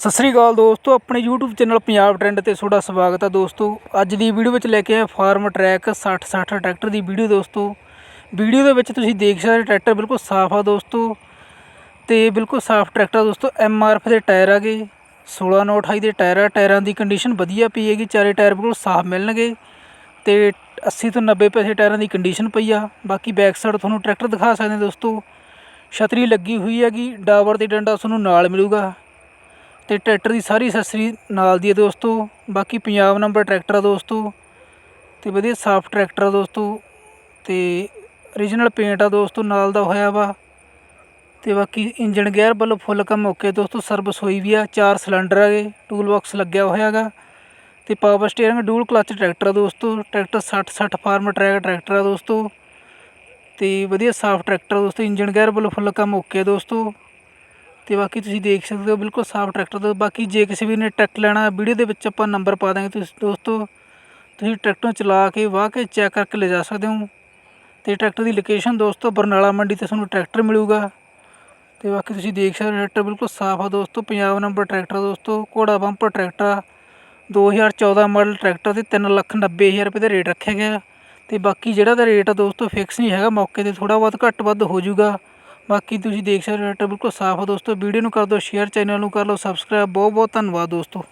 ਸਤਿ ਸ੍ਰੀ ਅਕਾਲ ਦੋਸਤੋ, ਆਪਣੇ YouTube channel Punjab trend ਤੇ ਤੁਹਾਡਾ ਸਵਾਗਤ ਹੈ ਦੋਸਤੋ। ਅੱਜ ਦੀ ਵੀਡੀਓ ਵਿੱਚ ਲੈ ਕੇ ਆਏ ਫਾਰਮ ਟਰੈਕ 6060 ਟਰੈਕਟਰ ਦੀ ਵੀਡੀਓ ਦੋਸਤੋ। ਵੀਡੀਓ ਦੇ ਵਿੱਚ ਤੁਸੀਂ ਦੇਖ ਸਕਦੇ ਟਰੈਕਟਰ ਬਿਲਕੁਲ ਸਾਫ਼ ਆ ਦੋਸਤੋ ਤੇ ਬਿਲਕੁਲ ਸਾਫ਼ ਟਰੈਕਟਰ ਦੋਸਤੋ। ਐਮਆਰਐਫ ਦੇ ਟਾਇਰ ਆਗੇ 16 ਨੌ 28 ਦੇ ਟਾਇਰ ਆ, ਟਾਇਰਾਂ ਦੀ ਕੰਡੀਸ਼ਨ ਵਧੀਆ ਪਈ ਹੈਗੀ, ਚਾਰੇ ਟਾਇਰ ਬਿਲਕੁਲ ਸਾਫ਼ ਮਿਲਣਗੇ ਤੇ 80 ਤੋਂ 90 ਪੈਸੇ ਟਾਇਰਾਂ ਦੀ ਕੰਡੀਸ਼ਨ ਪਈ ਆ। ਬਾਕੀ ਬੈਕ ਸਾਈਡ ਤੁਹਾਨੂੰ ਟਰੈਕਟਰ ਦਿਖਾ ਸਕਦੇ ਦੋਸਤੋ। ਛਤਰੀ ਲੱਗੀ ਹੋਈ ਹੈਗੀ ਡਾਵਰ ਤੇ ਡੰਡਾ ਤੁਹਾਨੂੰ ਨਾਲ ਮਿਲੂਗਾ। ਅਤੇ ਟਰੈਕਟਰ ਦੀ ਸਾਰੀ ਅਸੈਸਰੀ ਨਾਲ ਦੀ ਹੈ ਦੋਸਤੋ। ਬਾਕੀ ਪੰਜਾਬ ਨੰਬਰ ਟਰੈਕਟਰ ਆ ਦੋਸਤੋ। ਅਤੇ ਵਧੀਆ ਸਾਫ਼ ਟਰੈਕਟਰ ਆ ਦੋਸਤੋ। ਅਤੇ ਓਰੀਜਨਲ ਪੇਂਟ ਆ ਦੋਸਤੋ, ਨਾਲ ਦਾ ਹੋਇਆ ਵਾ। ਤੇ ਬਾਕੀ ਇੰਜਨ ਗੇਅਰ ਵੱਲੋਂ ਫੁੱਲ ਕੰਮ ਓਕੇ ਦੋਸਤੋ। ਸਰਵਿਸ ਹੋਈ ਵੀ ਆ, ਚਾਰ ਸਿਲੰਡਰ ਹੈਗੇ ਟੂਲ ਬਾਕਸ ਲੱਗਿਆ ਹੋਇਆ ਹੈਗਾ। ਤੇ power steering dual clutch tractor ਆ ਦੋਸਤੋ। ਟਰੈਕਟਰ 60 60 ਫਾਰਮ ਟਰੈਕ ਟਰੈਕਟਰ ਆ ਦੋਸਤੋ। ਤੇ ਵਧੀਆ ਸਾਫ਼ ਟਰੈਕਟਰ ਦੋਸਤੋ। ਇੰਜਨ ਗੇਅਰ ਵੱਲੋਂ ਫੁੱਲ ਕੰਮ ਓਕੇ ਦੋਸਤੋ। ਤੇ ਬਾਕੀ ਤੁਸੀਂ ਦੇਖ ਸਕਦੇ ਹੋ ਬਿਲਕੁਲ ਸਾਫ਼ ਟਰੈਕਟਰ ਦਾ। ਬਾਕੀ ਜੇ ਕਿਸੇ ਵੀ ਨੇ ਟਰੈਕਟ ਲੈਣਾ, ਵੀਡੀਓ ਦੇ ਵਿੱਚ ਆਪਾਂ ਨੰਬਰ ਪਾ ਦਾਂਗੇ ਤੁਸੀਂ ਦੋਸਤੋ। ਤੁਸੀਂ ਟਰੈਕਟਰ ਨੂੰ ਚਲਾ ਕੇ, ਵਾਹ ਕੇ ਚੈੱਕ ਕਰਕੇ ਲੈ ਜਾ ਸਕਦੇ ਹੋ। ਤੇ ਟਰੈਕਟਰ ਦੀ ਲੋਕੇਸ਼ਨ ਦੋਸਤੋ, ਬਰਨਾਲਾ ਮੰਡੀ ਤੇ ਤੁਹਾਨੂੰ ਟਰੈਕਟਰ ਮਿਲੂਗਾ। ਤੇ ਬਾਕੀ ਤੁਸੀਂ ਦੇਖ ਸਕਦੇ ਹੋ ਟਰੈਕਟਰ ਬਿਲਕੁਲ ਸਾਫ਼ ਆ ਦੋਸਤੋ ਪੰਜਾਬ ਨੰਬਰ ਟਰੈਕਟਰ ਆ ਦੋਸਤੋ, ਘੋੜਾ ਬੰਪਰ ਟਰੈਕਟਰ ਆ। 2014 ਮਾਡਲ ਟਰੈਕਟਰ ਤੇ 3 ਲੱਖ 90 ਹਜ਼ਾਰ ਰੁਪਏ ਦਾ ਰੇਟ ਰੱਖਿਆ ਗਿਆ। ਤੇ ਬਾਕੀ ਜਿਹੜਾ ਦਾ ਰੇਟ ਆ ਦੋਸਤੋ ਫਿਕਸ ਨਹੀਂ ਹੈਗਾ, ਮੌਕੇ ਤੇ ਥੋੜਾ ਬਹੁਤ ਘੱਟ ਵੱਧ ਹੋ ਜਾਊਗਾ। ਬਾਕੀ ਤੁਸੀਂ ਦੇਖ ਸਕਦੇ ਹੋ ਟਰੈਕਟਰ ਬਿਲਕੁਲ ਸਾਫ਼ ਆ ਦੋਸਤੋ। ਵੀਡੀਓ ਨੂੰ ਕਰ ਦਿਓ ਸ਼ੇਅਰ ਚੈਨਲ ਨੂੰ ਕਰ ਲਓ ਸਬਸਕ੍ਰਾਈਬ ਬਹੁਤ ਬਹੁਤ ਧੰਨਵਾਦ ਦੋਸਤੋ।